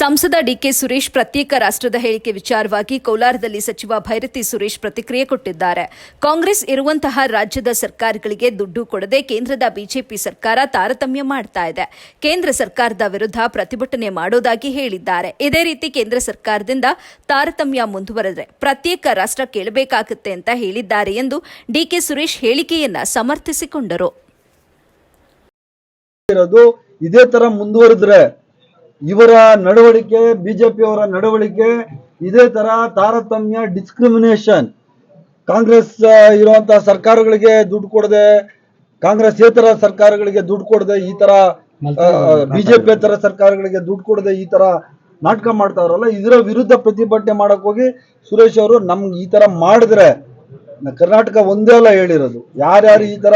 ಸಂಸದ ಡಿಕೆ ಸುರೇಶ್ ಪ್ರತ್ಯೇಕ ರಾಷ್ಟ್ರದ ಹೇಳಿಕೆ ವಿಚಾರವಾಗಿ ಕೋಲಾರದಲ್ಲಿ ಸಚಿವ ಭೈರತಿ ಸುರೇಶ್ ಪ್ರತಿಕ್ರಿಯೆ ಕೊಟ್ಟಿದ್ದಾರೆ. ಕಾಂಗ್ರೆಸ್ ಇರುವಂತಹ ರಾಜ್ಯದ ಸರ್ಕಾರಗಳಿಗೆ ದುಡ್ಡು ಕೊಡದೆ ಕೇಂದ್ರದ ಬಿಜೆಪಿ ಸರ್ಕಾರ ತಾರತಮ್ಯ ಮಾಡ್ತಾ ಇದೆ. ಕೇಂದ್ರ ಸರ್ಕಾರದ ವಿರುದ್ಧ ಪ್ರತಿಭಟನೆ ಮಾಡೋದಾಗಿ ಹೇಳಿದ್ದಾರೆ. ಇದೇ ರೀತಿ ಕೇಂದ್ರ ಸರ್ಕಾರದಿಂದ ತಾರತಮ್ಯ ಮುಂದುವರೆದ್ರೆ ಪ್ರತ್ಯೇಕ ರಾಷ್ಟ್ರ ಕೇಳಬೇಕಾಗುತ್ತೆ ಅಂತ ಹೇಳಿದ್ದಾರೆ ಎಂದು ಡಿಕೆ ಸುರೇಶ್ ಹೇಳಿಕೆಯನ್ನ ಸಮರ್ಥಿಸಿಕೊಂಡರು. ಇದೇ ತರ ಮುಂದುವರೆದ್ರೆ ಇವರ ನಡವಳಿಕೆ ಬಿಜೆಪಿ ಅವರ ನಡವಳಿಕೆ ಇದೇ ತರ ತಾರತಮ್ಯ ಡಿಸ್ಕ್ರಿಮಿನೇಷನ್ ಕಾಂಗ್ರೆಸ್ ಇರುವಂತಹ ಸರ್ಕಾರಗಳಿಗೆ ದುಡ್ಡು ಕೊಡದೆ ಕಾಂಗ್ರೆಸ್ ಇತರ ಸರ್ಕಾರಗಳಿಗೆ ದುಡ್ಡು ಕೊಡದೆ ಈ ತರ ಬಿಜೆಪಿ ತರ ಸರ್ಕಾರಗಳಿಗೆ ದುಡ್ಡು ಕೊಡದೆ ಈ ತರ ನಾಟಕ ಮಾಡ್ತಾವ್ರಲ್ಲ ಇದರ ವಿರುದ್ಧ ಪ್ರತಿಭಟನೆ ಮಾಡಕ್ ಹೋಗಿ ಸುರೇಶ್ ಅವರು ನಮ್ಗೆ ಈ ತರ ಮಾಡಿದ್ರೆ ಕರ್ನಾಟಕ ಒಂದೇ ಅಲ್ಲ ಹೇಳಿರೋದು. ಯಾರ್ಯಾರು ಈ ತರ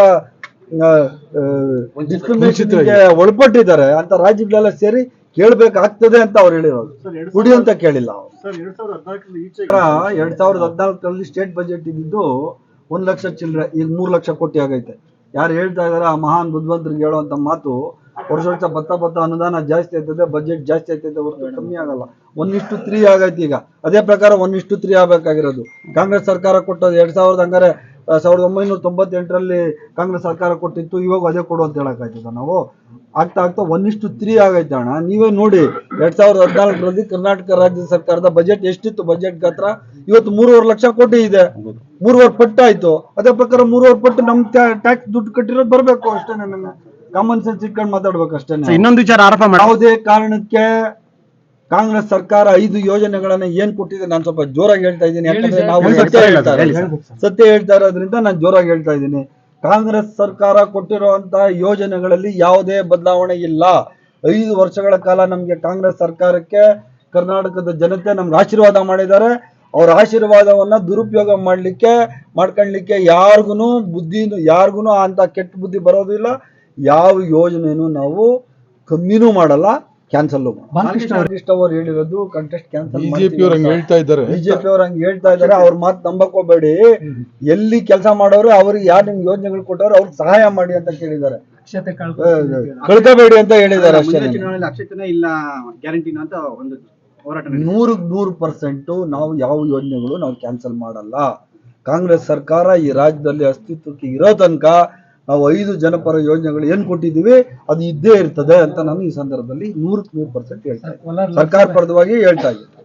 ಡಿಸ್ಕ್ರಿಮಿನೇಷನ್ಗೆ ಒಳಪಟ್ಟಿದ್ದಾರೆ ಅಂತ ರಾಜ್ಯಗಳೆಲ್ಲ ಸೇರಿ ಕೇಳ್ಬೇಕಾಗ್ತದೆ ಅಂತ ಅವ್ರು ಹೇಳಿರೋದು. ಕುಡಿ ಅಂತ ಕೇಳಿಲ್ಲ ಅವರು. ಸರ್ ಎರಡ್ ಸಾವಿರದ ಹದಿನಾಲ್ಕರಲ್ಲಿ ಸ್ಟೇಟ್ ಬಜೆಟ್ ಇದ್ದು ಒಂದ್ ಲಕ್ಷ ಚಿಲ್ಲರೆ ಈಗ ಮೂರ್ ಲಕ್ಷ ಕೋಟಿ ಆಗೈತೆ. ಯಾರು ಹೇಳ್ತಾ ಇದಾರೆ ಆ ಮಹಾನ್ ಬುದ್ಧಿವಂತರಿಗೆ ಹೇಳುವಂತ ಮಾತು ವರ್ಷ ವರ್ಷ ಬತ್ತ ಬತ್ತ ಅನುದಾನ ಜಾಸ್ತಿ ಆಯ್ತದೆ ಬಜೆಟ್ ಜಾಸ್ತಿ ಆಯ್ತದೆ ಹೊರತು ಕಮ್ಮಿ ಆಗಲ್ಲ. ಒನ್ ಇಷ್ಟು ತ್ರೀ ಆಗೈತೆ ಈಗ. ಅದೇ ಪ್ರಕಾರ ಒನ್ ಇಷ್ಟು ತ್ರೀ ಆಗ್ಬೇಕಾಗಿರೋದು. ಕಾಂಗ್ರೆಸ್ ಸರ್ಕಾರ ಕೊಟ್ಟದ್ದು ಎರಡ್ ಸಾವಿರದ ಹಂಗಾರೆ ಸಾವಿರದ ಒಂಬೈನೂರ ತೊಂಬತ್ತೆಂಟರಲ್ಲಿ ಕಾಂಗ್ರೆಸ್ ಸರ್ಕಾರ ಕೊಟ್ಟಿತ್ತು ಇವಾಗ ಅದೇ ಕೊಡು ಅಂತ ಹೇಳಕ್ಕಾಯ್ತದ ನಾವು? ಆಗ್ತಾ ಆಗ್ತಾ ಒಂದಿಷ್ಟು ತ್ರೀ ಆಗೈತೆ ಅಣ್ಣ. ನೀವೇ ನೋಡಿ ಎರಡ್ ಸಾವಿರದ ಹದಿನಾಲ್ಕರಲ್ಲಿ ಕರ್ನಾಟಕ ರಾಜ್ಯ ಸರ್ಕಾರದ ಬಜೆಟ್ ಎಷ್ಟಿತ್ತು ಬಜೆಟ್ ಗಾತ್ರ? ಇವತ್ತು ಮೂರುವರೆ ಲಕ್ಷ ಕೋಟಿ ಇದೆ. ಮೂರುವರೆ ಪಟ್ಟು ಆಯ್ತು. ಅದೇ ಪ್ರಕಾರ ಮೂರುವರೆ ಪಟ್ಟು ನಮ್ ಟ್ಯಾಕ್ಸ್ ದುಡ್ಡು ಕಟ್ಟಿರೋದು ಬರ್ಬೇಕು ಅಷ್ಟೇ ನನ್ನ. ಕಾಮನ್ ಸೆನ್ಸ್ ಇಟ್ಕೊಂಡು ಮಾತಾಡ್ಬೇಕು ಅಷ್ಟೇ ಇನ್ನೊಂದು ವಿಚಾರ ಯಾವುದೇ ಕಾರಣಕ್ಕೆ ಕಾಂಗ್ರೆಸ್ ಸರ್ಕಾರ ಐದು ಯೋಜನೆಗಳನ್ನ ಏನ್ ಕೊಟ್ಟಿದೆ ನಾನು ಸ್ವಲ್ಪ ಜೋರಾಗಿ ಹೇಳ್ತಾ ಇದ್ದೀನಿ. ಯಾಕಂದ್ರೆ ನಾವು ಸತ್ಯ ಹೇಳಿ ಹೇಳ್ತಾ. ಸತ್ಯ ಹೇಳ್ತಾ ಇರೋದ್ರಿಂದ ನಾನು ಜೋರಾಗಿ ಹೇಳ್ತಾ ಇದ್ದೀನಿ. ಕಾಂಗ್ರೆಸ್ ಸರ್ಕಾರ ಕೊಟ್ಟಿರುವಂತಹ ಯೋಜನೆಗಳಲ್ಲಿ ಯಾವುದೇ ಬದಲಾವಣೆ ಇಲ್ಲ. ಐದು ವರ್ಷಗಳ ಕಾಲ ನಮ್ಗೆ ಕಾಂಗ್ರೆಸ್ ಸರ್ಕಾರಕ್ಕೆ ಕರ್ನಾಟಕದ ಜನತೆ ನಮ್ಗೆ ಆಶೀರ್ವಾದ ಮಾಡಿದ್ದಾರೆ. ಅವ್ರ ಆಶೀರ್ವಾದವನ್ನ ದುರುಪಯೋಗ ಮಾಡ್ಲಿಕ್ಕೆ ಮಾಡ್ಕೊಳ್ಲಿಕ್ಕೆ ಯಾರಿಗೂ ಬುದ್ಧಿ ಯಾರಿಗೂ ಅಂತ ಕೆಟ್ಟ ಬುದ್ಧಿ ಬರೋದಿಲ್ಲ. ಯಾವ ಯೋಜನೆನೂ ನಾವು ಕಮ್ಮಿನೂ ಮಾಡಲ್ಲ. ಕ್ಯಾನ್ಸಲ್ ಬಾಲಕೃಷ್ಣ ಅವರು ಹೇಳಿರೋದು ಕಂಟೆಸ್ಟ್ ಕ್ಯಾನ್ಸಲ್ ಬಿಜೆಪಿ ಅವ್ರು ಹಂಗೆ ಹೇಳ್ತಾ ಇದ್ದಾರೆ. ಬಿಜೆಪಿ ಅವ್ರು ಹಂಗೆ ಹೇಳ್ತಾ ಇದಾರೆ ಅವ್ರ ಮಾತು ನಂಬಕ್ ಹೋಗ್ಬೇಡಿ. ಎಲ್ಲಿ ಕೆಲಸ ಮಾಡೋರು ಅವ್ರಿಗೆ ಯಾರು ನಿಮ್ ಯೋಜನೆಗಳು ಕೊಟ್ಟವ್ರು ಅವ್ರಿಗೆ ಸಹಾಯ ಮಾಡಿ ಅಂತ ಕೇಳಿದ್ದಾರೆ. ಕಳ್ಕೋಬೇಡಿ ಅಂತ ಹೇಳಿದ್ದಾರೆ ಅಕ್ಷತೆನೇ ಇಲ್ಲ ಗ್ಯಾರಂಟಿನ ಅಂತ ಒಂದು ಹೋರಾಟ. ನೂರಕ್ಕೆ ನೂರು ಪರ್ಸೆಂಟ್ ನಾವು ಯಾವ ಯೋಜನೆಗಳು ನಾವು ಕ್ಯಾನ್ಸಲ್ ಮಾಡಲ್ಲ. ಕಾಂಗ್ರೆಸ್ ಸರ್ಕಾರ ಈ ರಾಜ್ಯದಲ್ಲಿ ಅಸ್ತಿತ್ವಕ್ಕೆ ಇರೋ ತನಕ ನಾವು ಐದು ಜನಪರ ಯೋಜನೆಗಳು ಏನ್ ಕೊಟ್ಟಿದ್ದೀವಿ ಅದು ಇದ್ದೇ ಇರ್ತದೆ ಅಂತ ನಾನು ಈ ಸಂದರ್ಭದಲ್ಲಿ ನೂರಕ್ಕೆ ನೂರು ಪರ್ಸೆಂಟ್ ಹೇಳ್ತಾ ಇದ್ದೀನಿ. ಸರ್ಕಾರ ಪರವಾಗಿ ಹೇಳ್ತಾ ಇದ್ದೀನಿ.